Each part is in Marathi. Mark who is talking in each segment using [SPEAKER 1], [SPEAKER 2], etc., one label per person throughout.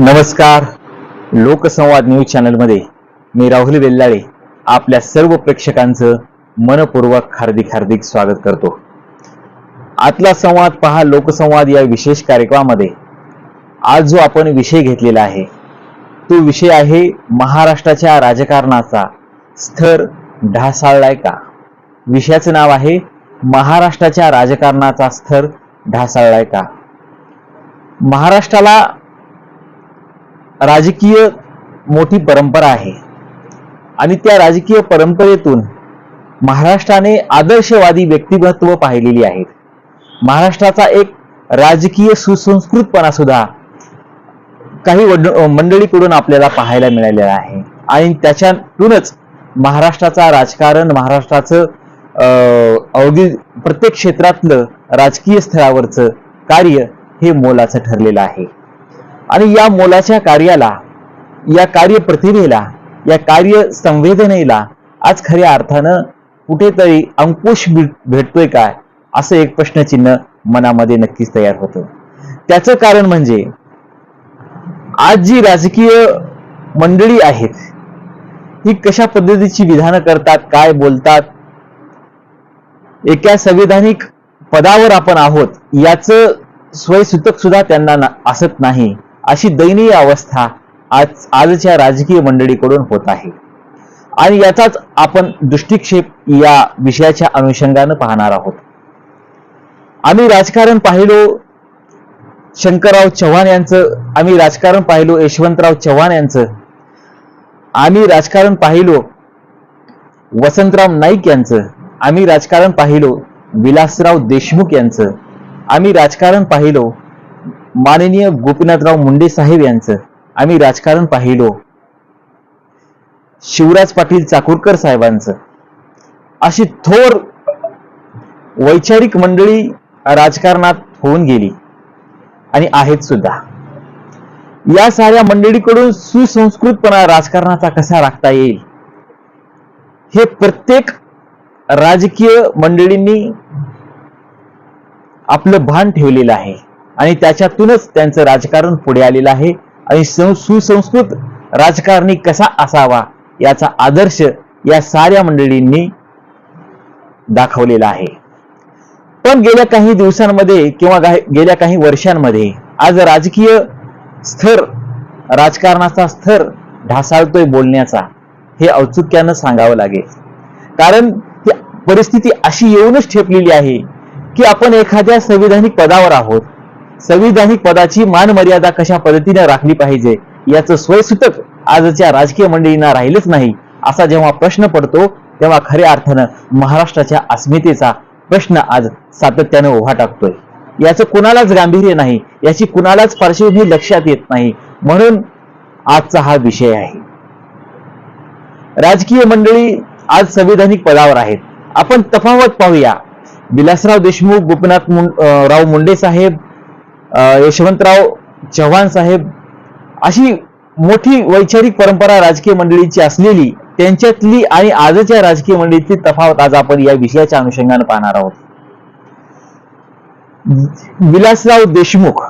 [SPEAKER 1] नमस्कार. लोकसंवाद न्यूज चॅनलमध्ये मी राहुल वेल्लाळे आपल्या सर्व प्रेक्षकांचं मनपूर्वक हार्दिक हार्दिक स्वागत करतो. आतला संवाद पहा लोकसंवाद या विशेष कार्यक्रमामध्ये. आज जो आपण विषय घेतलेला आहे तो विषय आहे महाराष्ट्राच्या राजकारणाचा स्थर ढासाळलाय का? विषयाचं नाव आहे महाराष्ट्राच्या राजकारणाचा स्थर ढासाळलाय का? महाराष्ट्राला राजकीय मोठी परंपरा आहे. आणि त्या राजकीय परंपरेतून महाराष्ट्राने आदर्शवादी व्यक्तिमत्व पाहिलेली आहेत महाराष्ट्राचा एक राजकीय सुसंस्कृतपणा सुद्धा काही वड- मंडळीकडून आपल्याला पाहायला मिळालेला आहे. आणि त्याच्यातूनच महाराष्ट्राचा राजकारण महाराष्ट्राचं अवधी अवघी प्रत्येक क्षेत्रातलं राजकीय स्तरावरचं कार्य हे मोलाचं ठरलेलं आहे. आणि या मोलाच्या कार्याला या कार्य प्रतिभेला या कार्य संवेदनेला आज खऱ्या अर्थानं कुठेतरी अंकुश भेटतोय काय असं एक प्रश्नचिन्ह मनामध्ये नक्कीच तयार होतं. त्याचं कारण म्हणजे आज जी राजकीय मंडळी आहेत ही कशा पद्धतीची विधानं करतात काय बोलतात एका संविधानिक पदावर आपण आहोत याचं स्वयसूतक सुद्धा त्यांना ना- असत नाही. अशी दयनीय अवस्था आज आजच्या राजकीय मंडळीकडून होत आहे. आणि याचाच आपण दृष्टिक्षेप या विषयाच्या अनुषंगानं पाहणार आहोत. आम्ही राजकारण पाहिलो शंकरराव चव्हाण यांचं आम्ही राजकारण पाहिलो यशवंतराव चव्हाण यांचं. आम्ही राजकारण पाहिलो वसंतराव नाईक यांचं. आम्ही राजकारण पाहिलो विलासराव देशमुख यांचं. आम्ही राजकारण पाहिलो माननीय गोपीनाथराव मुंडे साहेब यांचं आम्ही राजकारण पाहिलो. शिवराज पाटील चाकूरकर साहेबांचं. अशी थोर वैचारिक मंडळी राजकारणात होऊन गेली आणि आहेत सुद्धा. या साऱ्या मंडळीकडून सुसंस्कृतपणा राजकारणाचा कसा राखता येईल? हे प्रत्येक राजकीय मंडळींनी आपलं भान ठेवलेलं आहे. आणि त्याच्यातूनच त्यांचं राजकारण पुढे आलेलं आहे. आणि सं- सुसंस्कृत राजकारणी कसा असावा याचा आदर्श या साऱ्या मंडळींनी दाखवलेला आहे. पण गेल्या काही दिवसांमध्ये किंवा गेल्या काही वर्षांमध्ये आज राजकीय स्तर राजकारणाचा स्तर ढासाळतोय बोलण्याचा हे औत्सुक्यानं सांगावं लागेल. कारण परिस्थिती अशी येऊनच ठेपलेली आहे की आपण एखाद्या संविधानिक पदावर आहोत. संविधानिक पदाची मान मर्यादा कशा पद्धतीने राखली पाहिजे याचं स्वयसूतक आजच्या राजकीय मंडळींना राहिलंच नाही असा जेव्हा प्रश्न पडतो तेव्हा खऱ्या अर्थानं महाराष्ट्राच्या अस्मितेचा प्रश्न आज सातत्यानं उभा टाकतोय. याचं कुणालाच गांभीर्य नाही याची कुणालाच पार्श्वभूमी लक्षात येत नाही म्हणून आजचा हा विषय आहे. राजकीय मंडळी आज संविधानिक पदावर आहेत. आपण तफावत पाहूया. विलासराव देशमुख गोपीनाथ मुं- राव मुंडे साहेब यशवंतराव चव्हाण साहेब अशी मोठी वैचारिक परंपरा राजकीय मंडळीची असलेली त्यांच्यातली आणि आजच्या राजकीय मंडळीतली तफावत आज आपण या विषयाच्या अनुषंगाने पाहणार आहोत. विलासराव देशमुख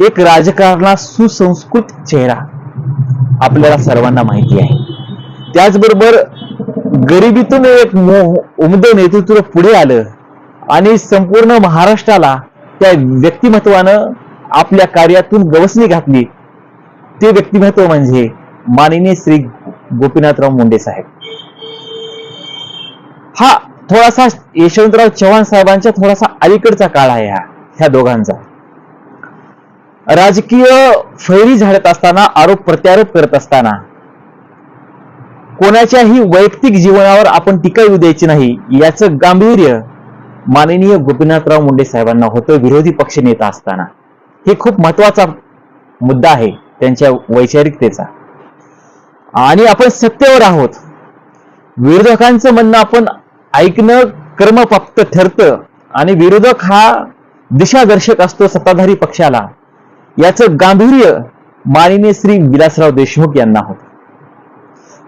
[SPEAKER 1] एक राजकारणात सुसंस्कृत चेहरा आपल्याला सर्वांना माहिती आहे. त्याचबरोबर गरिबीतून एक मो- नेतृत्व पुढे आलं आणि संपूर्ण महाराष्ट्राला त्या व्यक्तिमत्वानं आपल्या कार्यातून गवसणी घातली. ते व्यक्तिमत्व म्हणजे माननीय श्री गोपीनाथराव मुंडे साहेब. हा थोडासा यशवंतराव चव्हाण साहेबांच्या थोडासा अलीकडचा काळ आहे हा ह्या दोघांचा. राजकीय फैरी झाडत असताना आरोप प्रत्यारोप करत असताना कोणाच्याही वैयक्तिक जीवनावर आपण टीका येऊ द्यायची नाही याचं गांभीर्य माननीय गोपीनाथराव मुंडे साहेबांना होतं. विरोधी पक्ष नेता असताना. हे खूप महत्त्वाचा मुद्दा आहे त्यांच्या वैचारिकतेचा. आणि आपण सत्तेवर आहोत. विरोधकांचं म्हणणं आपण ऐकणं कर्मप्राप्त ठरतं आणि विरोधक हा दिशादर्शक असतो सत्ताधारी पक्षाला याचं गांभीर्य माननीय श्री विलासराव देशमुख यांना होत.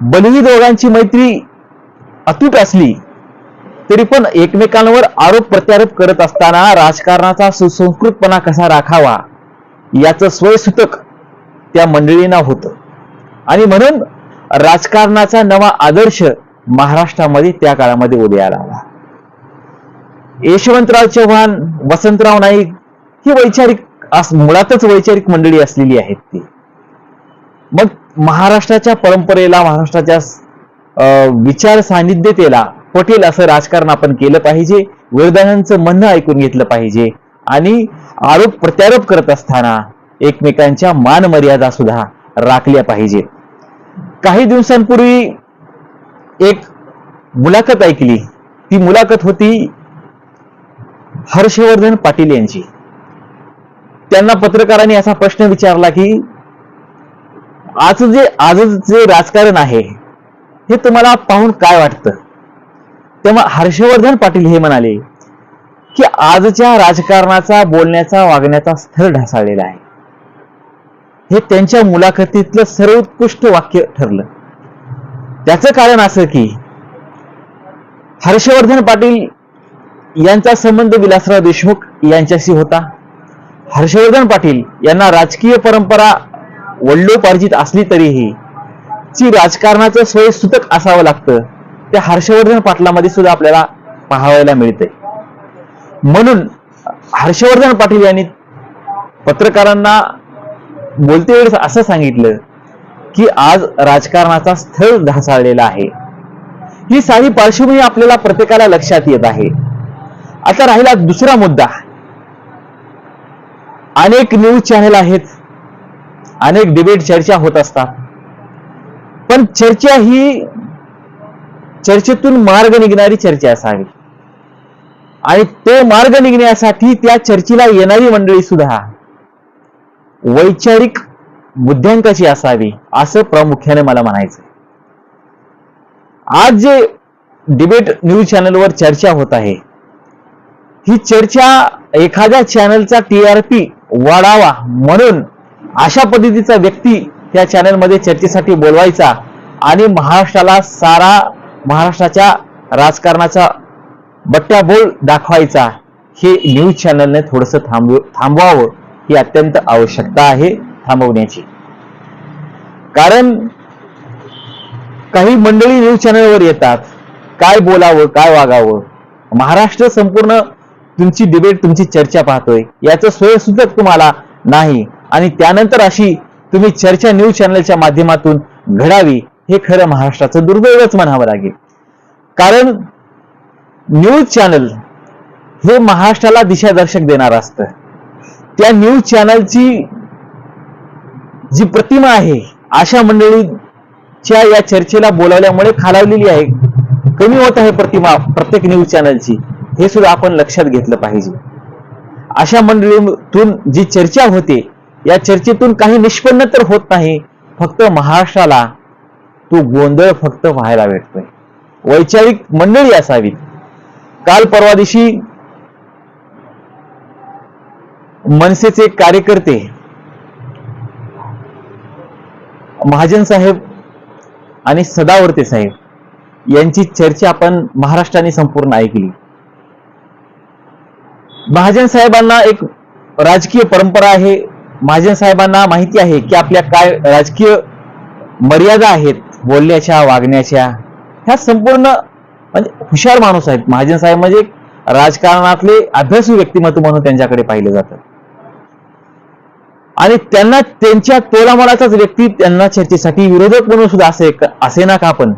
[SPEAKER 1] बलही दोघांची मैत्री अतूट असली तरी पण एकमेकांवर आरोप प्रत्यारोप करत असताना राजकारणाचा सुसंस्कृतपणा कसा राखावा याचं स्वयसूतक त्या मंडळींना होतं. आणि म्हणून राजकारणाचा नवा आदर्श महाराष्ट्रामध्ये त्या काळामध्ये उदयाला आला. यशवंतराव चव्हाण वसंतराव नाईक ही वैचारिक मुळातच वैचारिक मंडळी असलेली आहेत ती. मग महाराष्ट्राच्या परंपरेला महाराष्ट्राच्या अं, विचार सानिध्यतेला पटेल असं राजकारण आपण केलं पाहिजे विरोधकांचं म्हणणं ऐकून घेतलं पाहिजे आणि आरोप प्रत्यारोप करत असताना एकमेकांच्या मान मर्यादा सुद्धा राखल्या पाहिजे. काही दिवसांपूर्वी एक मुलाखत ऐकली. ती मुलाखत होती हर्षवर्धन पाटील यांची. त्यांना पत्रकारांनी असा प्रश्न विचारला की आज जे आज जे राजकारण आहे हे तुम्हाला पाहून काय वाटतं? तेव्हा हर्षवर्धन पाटील हे म्हणाले की आजच्या राजकारणाचा बोलण्याचा वागण्याचा स्थळ ढासाळलेला आहे. हे त्यांच्या मुलाखतीतलं सर्वोत्कृष्ट वाक्य ठरलं. त्याचं कारण असं की हर्षवर्धन पाटील यांचा संबंध विलासराव देशमुख यांच्याशी होता. हर्षवर्धन पाटील यांना राजकीय परंपरा वडलोपार्जित असली तरीही ची राजकारणाचं स्वय सुतक असावं लागतं. त्या हर्षवर्धन पाटलामध्ये सुद्धा आपल्याला पाहायला मिळते म्हणून हर्षवर्धन पाटील यांनी पत्रकारांना बोलते वेळेस असं सांगितलं की आज राजकारणाचा स्थळ ढासाळलेला आहे. ही सारी पार्श्वभूमी आपल्याला प्रत्येकाला लक्षात येत आहे. आता राहिला दुसरा मुद्दा. अनेक न्यूज चॅनेल आहेत. अनेक डिबेट चर्चा होत असतात. पण चर्चा ही चर्चेतून मार्ग निघणारी चर्चा असावी. आणि तो मार्ग निघण्यासाठी त्या चर्चेला येणारी मंडळी सुद्धा वैचारिक बुद्ध्यांकाची असावी असं प्रामुख्याने मला म्हणायचं आज जे डिबेट न्यूज चॅनलवर चर्चा होत आहे ही चर्चा एखाद्या चॅनलचा टीआरपी वाढावा म्हणून अशा पद्धतीचा व्यक्ती त्या चॅनलमध्ये चर्चेसाठी बोलवायचा आणि महाराष्ट्राला सारा महाराष्ट्राच्या राजकारणाचा बट्ट्याबोळ दाखवायचा हे न्यूज चॅनलने थोडस थांब थांबवावं ही अत्यंत आवश्यकता आहे थांबवण्याची. कारण काही मंडळी न्यूज चॅनलवर येतात. काय बोलावं काय वागावं? महाराष्ट्र संपूर्ण तुमची डिबेट तुमची चर्चा पाहतोय. याचं सोय सुद्धा तुम्हाला नाही. आणि त्यानंतर अशी तुम्ही चर्चा न्यूज चॅनलच्या माध्यमातून घडावी. हे खरं महाराष्ट्राचं दुर्दैवच म्हणावं लागेल. कारण न्यूज चॅनल हे महाराष्ट्राला दिशादर्शक देणार असतं. त्या न्यूज चॅनलची जी प्रतिमा आहे आशा मंडळीच्या या चर्चेला बोलावल्यामुळे खालावलेली आहे. कमी होत आहे प्रतिमा प्रत्येक न्यूज चॅनलची हे सुद्धा आपण लक्षात घेतलं पाहिजे. अशा मंडळीतून जी चर्चा होते या चर्चेतून काही निष्पन्न तर होत नाही फक्त महाराष्ट्राला तो गोंधळ फक्त व्हायला भेटतोय. वैचारिक मंडळी असावीत काल परवा दिवशी मनसेचे कार्यकर्ते महाजन साहेब आणि सदावर्ते साहेब यांची चर्चा आपण महाराष्ट्राने संपूर्ण ऐकली. महाजन साहेबांना एक राजकीय परंपरा आहे. महाजन साहेबांना माहिती आहे की आपल्या काय राजकीय मर्यादा आहेत. बोलण्याच्या वागण्याच्या ह्या संपूर्ण म्हणजे हुशार माणूस आहेत. महाजन साहेब म्हणजे राजकारणातले अभ्यासू व्यक्तिमत्व म्हणून त्यांच्याकडे पाहिलं जातं. आणि त्यांना त्यांच्या तोलामोलाचाच व्यक्ती त्यांना चर्चेसाठी विरोधक म्हणून सुद्धा असे असे ना का पण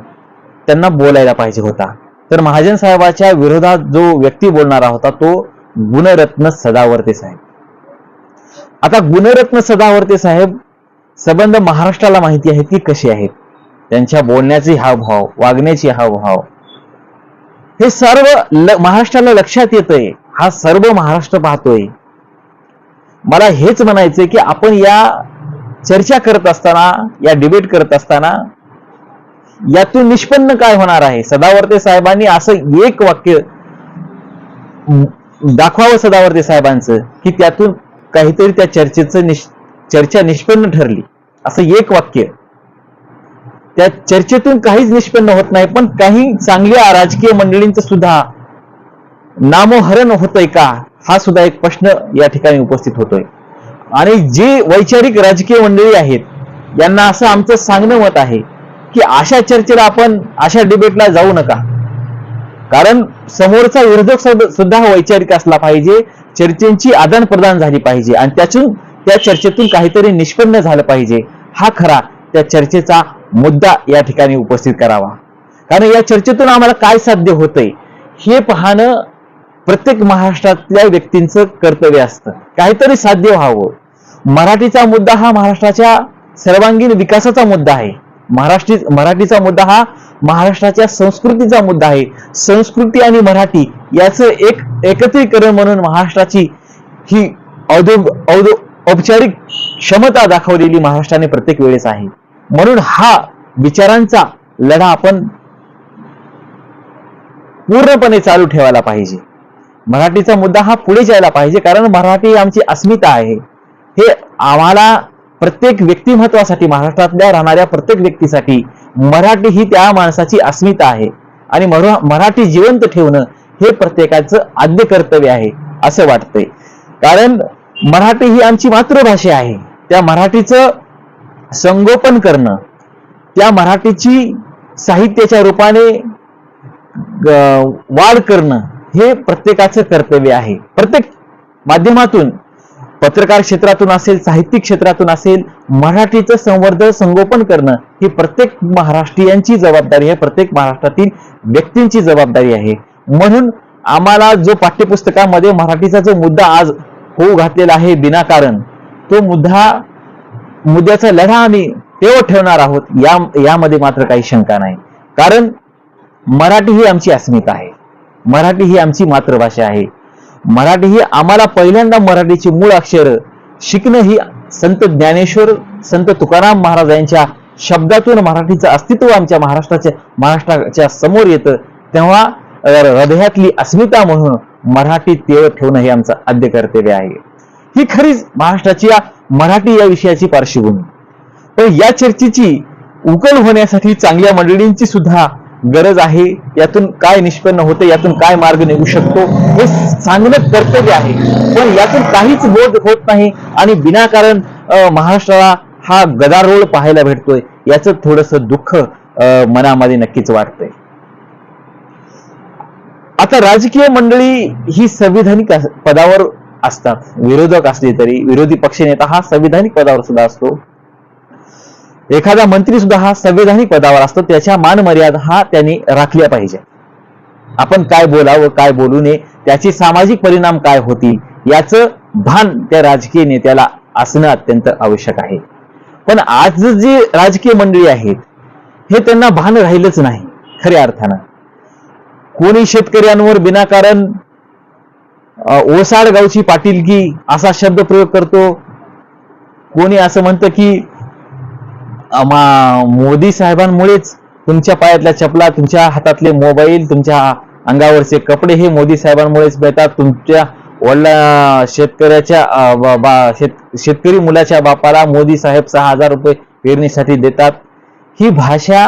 [SPEAKER 1] त्यांना बोलायला पाहिजे होता. तर महाजन साहेबाच्या विरोधात जो व्यक्ती बोलणारा होता तो गुणरत्न सदावर्ते साहेब. आता गुणरत्न सदावर्ते साहेब संबंध महाराष्ट्राला माहिती आहेत की कसे आहेत? त्यांच्या बोलण्याचे हावभाव वागण्याचे हावभाव. हे सर्व महाराष्ट्राला लक्षात येतंय. हा सर्व महाराष्ट्र पाहतोय. मला हेच म्हणायचंय की आपण या चर्चा करत असताना या डिबेट करत असताना यातून निष्पन्न काय होणार आहे? सदावर्ते साहेबांनी असं एक वाक्य दाखवावं सदावर्ते साहेबांचं की त्यातून काहीतरी त्या चर्चेचं निश चर्चा निष्पन्न ठरली. असं एक वाक्य. त्या चर्चेतून काहीच निष्पन्न होत नाही पण काही चांगल्या राजकीय मंडळींचं सुद्धा नामोहरण होतंय का? हा सुद्धा एक प्रश्न या ठिकाणी उपस्थित होतोय. आणि जे वैचारिक राजकीय मंडळी आहेत यांना असं आमचं सांगणं मत आहे की अशा चर्चेला आपण अशा डिबेटला जाऊ नका. कारण समोरचा विरोधक सुद्धा वैचारिक असला पाहिजे चर्चेची आदान प्रदान झाली पाहिजे आणि त्यातून त्या चर्चेतून काहीतरी निष्पन्न झालं पाहिजे. हा खरा त्या चर्चेचा मुद्दा या ठिकाणी उपस्थित करावा. कारण या चर्चेतून आम्हाला काय साध्य होतंय? हे पाहणं प्रत्येक महाराष्ट्रातल्या व्यक्तींचं कर्तव्य असतं. काहीतरी साध्य व्हावं. मराठीचा मुद्दा हा महाराष्ट्राच्या सर्वांगीण विकासाचा मुद्दा आहे. महाराष्ट्री मराठीचा मुद्दा हा महाराष्ट्राच्या संस्कृतीचा मुद्दा आहे. संस्कृती आणि मराठी याचं एक एकत्रीकरण म्हणून महाराष्ट्राची ही औद्योग औदो औपचारिक क्षमता दाखवलेली महाराष्ट्राने प्रत्येक वेळेस आहे. म्हणून हा विचारांचा लढा आपण पूर्णपणे चालू ठेवायला पाहिजे. मराठीचा मुद्दा हा पुढे जायला पाहिजे कारण मराठी ही आमची अस्मिता आहे. हे आम्हाला प्रत्येक व्यक्तिमत्वासाठी महाराष्ट्रातल्या राहणाऱ्या प्रत्येक व्यक्तीसाठी मराठी ही त्या माणसाची अस्मिता आहे. आणि मराठी जिवंत ठेवणं हे प्रत्येकाचं आद्य कर्तव्य आहे असं वाटतंय. कारण मराठी ही आमची मातृभाषा आहे. त्या मराठीचं संगोपन करणं त्या मराठीची साहित्याच्या रूपाने वाढ करणं हे प्रत्येकाचं कर्तव्य आहे. प्रत्येक माध्यमातून पत्रकार क्षेत्रातून असेल साहित्यिक क्षेत्रातून असेल मराठीचं संवर्धन संगोपन करणं ही प्रत्येक महाराष्ट्रीयांची जबाबदारी आहे प्रत्येक महाराष्ट्रातील व्यक्तींची जबाबदारी आहे. म्हणून आम्हाला जो पाठ्यपुस्तकामध्ये मराठीचा जो मुद्दा आज होऊ घातलेला आहे विनाकारण तो मुद्दा मुद्द्याचा लढा आम्ही तेव्हा ठेवणार आहोत. या यामध्ये मात्र काही शंका नाही. कारण मराठी ही आमची अस्मिता आहे. मराठी ही आमची मातृभाषा आहे. मराठी ही आम्हाला पहिल्यांदा मराठीची मूळ अक्षर शिकणं ही संत ज्ञानेश्वर संत तुकाराम महाराज यांच्या शब्दातून मराठीचं अस्तित्व आमच्या महाराष्ट्राच्या महाराष्ट्राच्या समोर येतं. तेव्हा हृदयातली अस्मिता म्हणून मराठी तेळ ठेवणं हे आमचं आद्य कर्तव्य आहे. ही खरीच महाराष्ट्राची या मराठी या विषयाची पार्श्वभूमी. तर या चर्चेची उकल होण्यासाठी चांगल्या मंडळींची सुद्धा गरज आहे. यातून काय निष्पन्न होते यातून काय मार्ग निघू शकतो हे सांगणं कर्तव्य आहे. पण यातून काहीच बोध होत नाही आणि विनाकारण महाराष्ट्राला हा गदारोळ पाहायला भेटतोय. याचं थोडस दुःख मनामध्ये नक्कीच वाटतंय. आता राजकीय मंडळी ही संविधानिक पदावर असतात. विरोधक असले तरी विरोधी पक्षनेता हा संविधानिक पदावर सुद्धा असतो. एखादा मंत्री सुद्धा हा संवैधानिक पदावर असतो. त्याच्या मान मर्यादा हा त्यांनी राखल्या पाहिजे. आपण काय बोलावं काय बोलू नये त्याचे सामाजिक परिणाम काय होतील याचं भान त्या राजकीय नेत्याला असणं अत्यंत आवश्यक आहे. पण आज जे राजकीय मंडळी आहेत हे त्यांना भान राहिलंच नाही खऱ्या अर्थानं. कोणी शेतकऱ्यांवर विनाकारण ओसाड गावची पाटीलकी असा शब्द प्रयोग करतो. कोणी असं म्हणतं की मोदी साहेबांमुळेच तुमच्या पायातल्या चपला तुमच्या हातातले मोबाईल तुमच्या अंगावरचे कपडे हे मोदी साहेबांमुळेच मिळतात. तुमच्या वडला शेतकऱ्याच्या बा- शेत- शेतकरी मुलाच्या बापाला मोदी साहेब सहा हजार रुपये पेरणीसाठी देतात. ही भाषा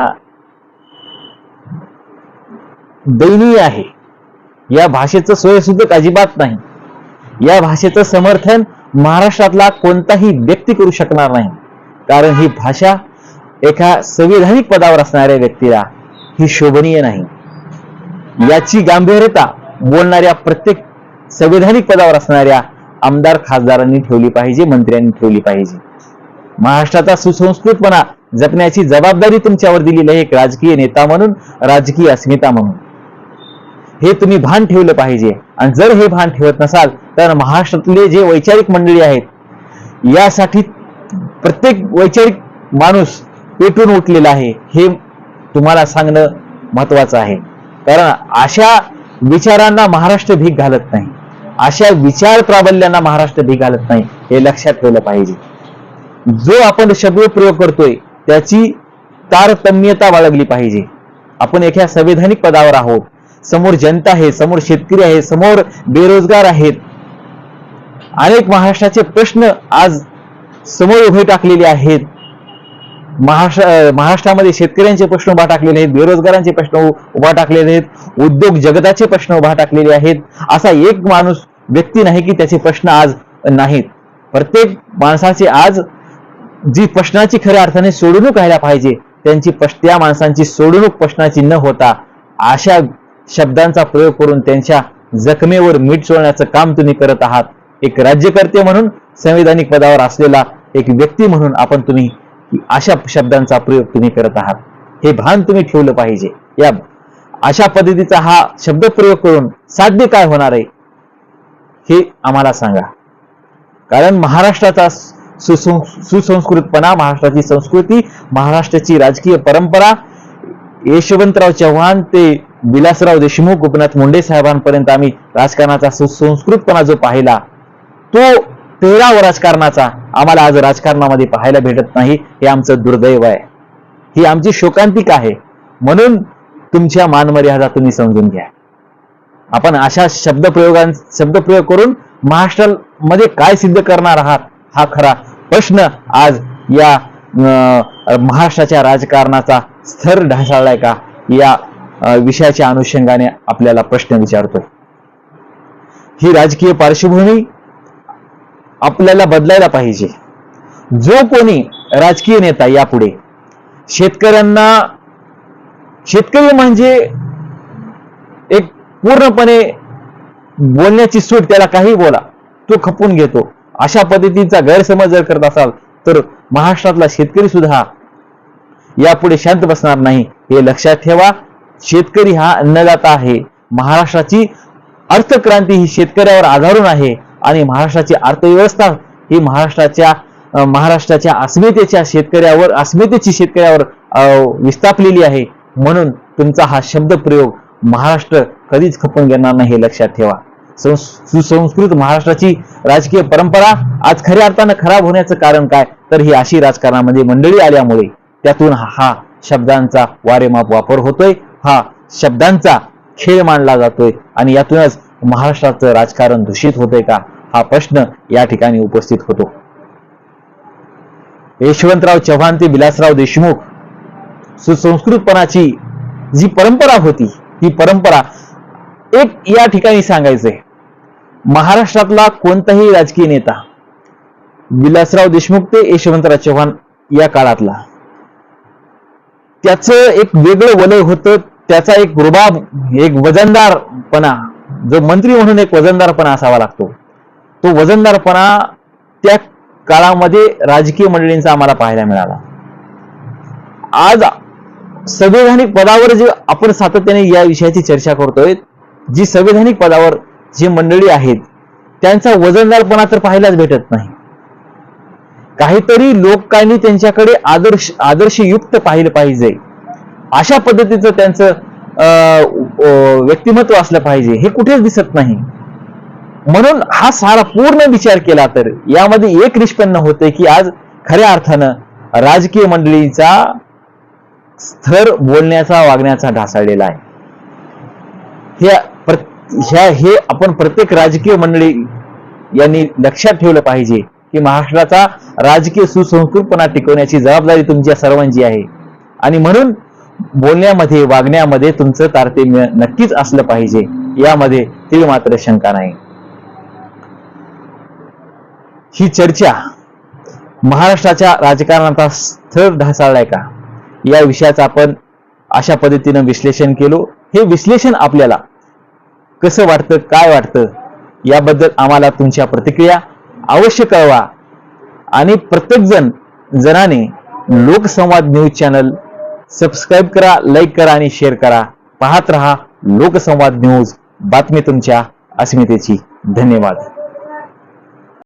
[SPEAKER 1] दयनीय आहे. या भाषेचं सोयसुद्धा अजिबात नाही. या भाषेचं समर्थन महाराष्ट्रातला कोणताही व्यक्ती करू शकणार नाही. कारण ही भाषा एका संविधानिक पदावर असणाऱ्या व्यक्तीला ही शोभनीय नाही. याची गांभीर्यता बोलणाऱ्या प्रत्येक संविधानिक पदावर असणाऱ्या आमदार खासदारांनी ठेवली पाहिजे मंत्र्यांनी ठेवली पाहिजे. महाराष्ट्राचा सुसंस्कृतपणा जपण्याची जबाबदारी तुमच्यावर दिलेली आहे एक राजकीय नेता म्हणून राजकीय अस्मिता म्हणून. हे तुम्ही भान ठेवलं पाहिजे. आणि जर हे भान ठेवत नसाल तर महाराष्ट्रातले जे वैचारिक मंडळी आहेत यासाठी प्रत्येक वैचारिक माणूस पेटून उठलेला आहे हे तुम्हाला सांगणं महत्वाचं आहे. कारण अशा विचारांना महाराष्ट्र भीक घालत नाही. अशा विचार प्राबल्यांना महाराष्ट्र भीक घालत नाही हे लक्षात ठेवलं पाहिजे. जो आपण शब्द प्रयोग करतोय त्याची तारतम्यता बाळगली पाहिजे. आपण एका संवैधानिक पदावर आहोत. समोर जनता आहे समोर शेतकरी आहे समोर बेरोजगार आहेत. अनेक महाराष्ट्राचे प्रश्न आज समोर उभे टाकलेले आहेत. महाराष्ट्र महाराष्ट्रामध्ये शेतकऱ्यांचे प्रश्न उभा टाकलेले आहेत बेरोजगारांचे प्रश्न उभा टाकलेले आहेत उद्योग जगताचे प्रश्न उभा टाकलेले आहेत. असा एक माणूस व्यक्ती नाही की त्याचे प्रश्न आज नाहीत. प्रत्येक माणसाची आज जी प्रश्नाची खऱ्या अर्थाने सोडवणूक व्हायला पाहिजे त्यांची त्या माणसांची सोडवणूक प्रश्नाची न होता अशा शब्दांचा प्रयोग करून त्यांच्या जखमेवर मीठ चोळण्याचं काम तुम्ही करत आहात. एक राज्यकर्ते म्हणून संविधानिक पदावर असलेला एक व्यक्ती म्हणून आपण तुम्ही अशा शब्दांचा प्रयोग तुम्ही करत आहात. हे भान तुम्ही ठेवलं पाहिजे. या अशा पद्धतीचा हा शब्द प्रयोग करून साध्य काय होणार आहे हे आम्हाला सांगा. कारण महाराष्ट्राचा सुसं- सुसंस्कृतपणा महाराष्ट्राची संस्कृती महाराष्ट्राची राजकीय परंपरा यशवंतराव चव्हाण ते विलासराव देशमुख गोपीनाथ मुंडे साहेबांपर्यंत आम्ही राजकारणाचा सुसंस्कृतपणा जो पाहिला तो तेराव राजकारणाचा आम्हाला आज राजकारणामध्ये पाहायला भेटत नाही हे आमचं दुर्दैव आहे. ही आमची शोकांतिक आहे. म्हणून तुमच्या मानमर्यादा तुम्ही समजून घ्या. आपण अशा शब्दप्रयोगां शब्दप्रयोग करून महाराष्ट्रामध्ये काय सिद्ध करणार आहात हा खरा प्रश्न आज या अं, महाराष्ट्राच्या राजकारणाचा स्तर ढासाळलाय का या विषयाच्या अनुषंगाने आपल्याला प्रश्न विचारतो. ही राजकीय पार्श्वभूमी आपल्याला बदलायला पाहिजे. जो कोणी राजकीय नेता यापुढे शेतकऱ्यांना शेतकरी म्हणजे एक पूर्णपणे बोलण्याची सूट त्याला काही बोला तो खपून घेतो. अशा पद्धतीचा गैरसमज जर करत असाल तर महाराष्ट्रातला शेतकरी सुद्धा यापुढे शांत बसणार नाही हे लक्षात ठेवा. शेतकरी हा अन्नदाता आहे. महाराष्ट्राची अर्थक्रांती ही शेतकऱ्यावर आधारून आहे आणि महाराष्ट्राची अर्थव्यवस्था ही महाराष्ट्राच्या महाराष्ट्राच्या अस्मितेच्या शेतकऱ्यावर अस्मितेची शेतकऱ्यावर अं, विस्थापलेली आहे. म्हणून तुमचा हा शब्द प्रयोग महाराष्ट्र कधीच खपून घेणार नाही हे लक्षात ठेवा. सुसंस्कृत महाराष्ट्राची राजकीय परंपरा आज खऱ्या अर्थानं खराब होण्याचं कारण काय? तर ही अशी राजकारणामध्ये मंडळी आल्यामुळे त्यातून हा शब्दांचा वारेमाप वापर होतोय. हा शब्दांचा खेळ मांडला जातोय. आणि यातूनच महाराष्ट्राचं राजकारण दूषित होतंय का? हा प्रश्न या ठिकाणी उपस्थित होतो. यशवंतराव चव्हाण ते विलासराव देशमुख सुसंस्कृतपणाची जी परंपरा होती ती परंपरा एक या ठिकाणी सांगायचंय. महाराष्ट्रातला कोणताही राजकीय नेता विलासराव देशमुख ते यशवंतराव चव्हाण या काळातला त्याचं एक वेगळं वलय होतं त्याचा एक रुबाब एक वजनदारपणा जो मंत्री म्हणून एक वजनदारपणा असावा लागतो. तो वजनदारपणा त्या काळामध्ये राजकीय मंडळींचा आम्हाला पाहायला मिळाला. आज संवैधानिक पदावर जे आपण सातत्याने या विषयाची चर्चा करतोय जी संवैधानिक पदावर जी मंडळी आहेत त्यांचा वजनदारपणा तर पाहायलाच भेटत नाही. काहीतरी लोकांनी त्यांच्याकडे आदर्श आदर्शयुक्त पाहिलं पाहिजे. अशा पद्धतीचं त्यांचं अं, व्यक्तिमत्व असलं पाहिजे हे कुठेच दिसत नाही. म्हणून हा सारा पूर्ण विचार केला तर यामध्ये एक निष्पन्न होते की आज खऱ्या अर्थानं राजकीय मंडळीचा स्थर बोलण्याचा वागण्याचा ढासळलेला आहे. हे ह्या हे आपण प्रत्येक राजकीय मंडळी यांनी लक्षात ठेवलं पाहिजे की महाराष्ट्राचा राजकीय सुसंस्कृतपणा टिकवण्याची जबाबदारी तुमच्या सर्वांची आहे. आणि म्हणून बोलण्यामध्ये वागण्यामध्ये तुमचं तारतम्य नक्कीच असलं पाहिजे. यामध्ये ती मात्र शंका नाही. ही चर्चा महाराष्ट्राच्या राजकारणाचा स्थळ ढासाळलाय का? या विषयाचं आपण अशा पद्धतीनं विश्लेषण केलो. हे विश्लेषण आपल्याला कसं वाटतं काय वाटतं याबद्दल आम्हाला तुमच्या प्रतिक्रिया अवश्य कळवा. आणि प्रत्येकजण जनाने जणाने लोकसंवाद न्यूज चॅनल सबस्क्राईब करा लाईक करा आणि शेअर करा. पाहत रहा लोकसंवाद न्यूज बातमी तुमच्या अस्मितेची. धन्यवाद.